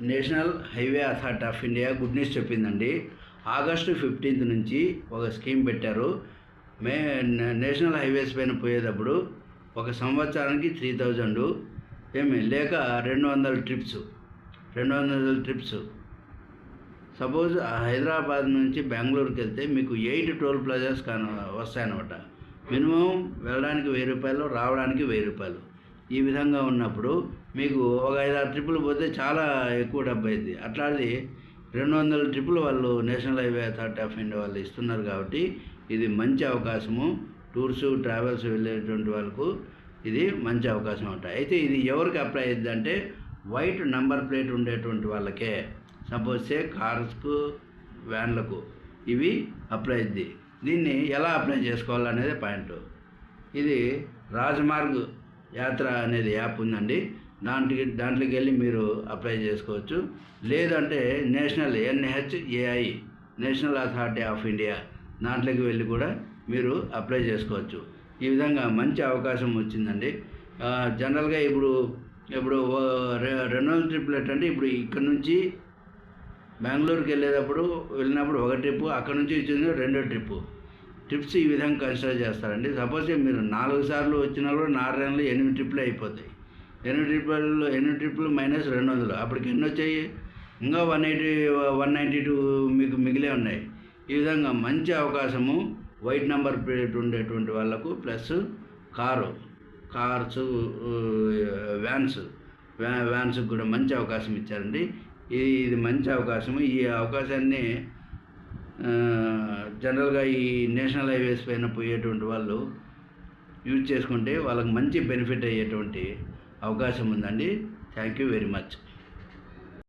National Highway Authority of India good news చెప్పిందండి. August fifteenth నుంచి ఒక స్కీమ్ పెట్టారు. మే నేషనల్ హైవేస్ పైన పోయేటప్పుడు ఒక సంవత్సరానికి త్రీ థౌజండ్ ఏమి లేక రెండు వందల ట్రిప్స్ రెండు వందల ట్రిప్స్. సపోజ్ హైదరాబాద్ నుంచి బెంగళూరుకి వెళ్తే మీకు ఎయిట్ టోల్ ప్లాజాస్ కాన వస్తాయన్నమాట. మినిమం వెళ్ళడానికి వెయ్యి రూపాయలు రావడానికి వెయ్యి రూపాయలు. ఈ విధంగా ఉన్నప్పుడు మీకు ఒక ఐదు ఆరు ట్రిప్పులు పోతే చాలా ఎక్కువ డబ్బు అయింది అట్లాంటిది రెండు వందల ట్రిప్పులు వాళ్ళు National Highway Authority of India వాళ్ళు ఇస్తున్నారు కాబట్టి ఇది మంచి అవకాశము. టూర్స్ ట్రావెల్స్ వెళ్ళేటువంటి వాళ్ళకు ఇది మంచి అవకాశం ఉంటాయి అయితే ఇది ఎవరికి అప్లై అయ్యింది అంటే వైట్ నంబర్ ప్లేట్ ఉండేటువంటి వాళ్ళకే. సపోజ్ సే కార్స్కు వ్యాన్లకు ఇవి అప్లై అయింది దీన్ని ఎలా అప్లై చేసుకోవాలనేది పాయింట్. ఇది రాజమార్గ్ యాత్ర అనేది యాప్ ఉందండి. దాంట్లోకి దాంట్లోకి వెళ్ళి మీరు అప్లై చేసుకోవచ్చు. లేదంటే national NHAI national authority of India దాంట్లోకి వెళ్ళి కూడా మీరు అప్లై చేసుకోవచ్చు. ఈ విధంగా మంచి అవకాశం వచ్చిందండి. జనరల్గా ఇప్పుడు ఇప్పుడు రె- రెనోల్ ట్రిప్లెట్ అంటే ఇప్పుడు ఇక్కడ నుంచి బెంగళూరుకి వెళ్ళేటప్పుడు వెళ్ళినప్పుడు ఒక ట్రిప్పు అక్కడ నుంచి వచ్చింది రెండో ట్రిప్పు. ట్రిప్స్ ఈ విధంగా కన్సిడర్ చేస్తారండి. సపోజ్ మీరు నాలుగు సార్లు వచ్చినా కూడా నాలుగు నెలలు ఎనిమిది ట్రిప్లు అయిపోతాయి. ఎనిమిది ట్రిప్లు ఎనిమిది ట్రిప్పులు మైనస్ రెండు వందలు. అప్పటికి ఎన్ని వచ్చాయి? ఇంకా one eighty one ninety two మీకు మిగిలే ఉన్నాయి. ఈ విధంగా మంచి అవకాశము వైట్ నెంబర్ ప్లేట్ ఉండేటువంటి వాళ్ళకు ప్లస్ కారు కార్స్ వ్యాన్స్ వ్యా వ్యాన్స్కి కూడా మంచి అవకాశం ఇచ్చారండి. ఇది మంచి అవకాశము. ఈ అవకాశాన్ని జనరల్గా ఈ నేషనల్ హైవేస్ పైన పోయేటువంటి వాళ్ళు యూజ్ చేసుకుంటే వాళ్ళకి మంచి బెనిఫిట్ అయ్యేటువంటి అవకాశం ఉందండి. Thank you very much.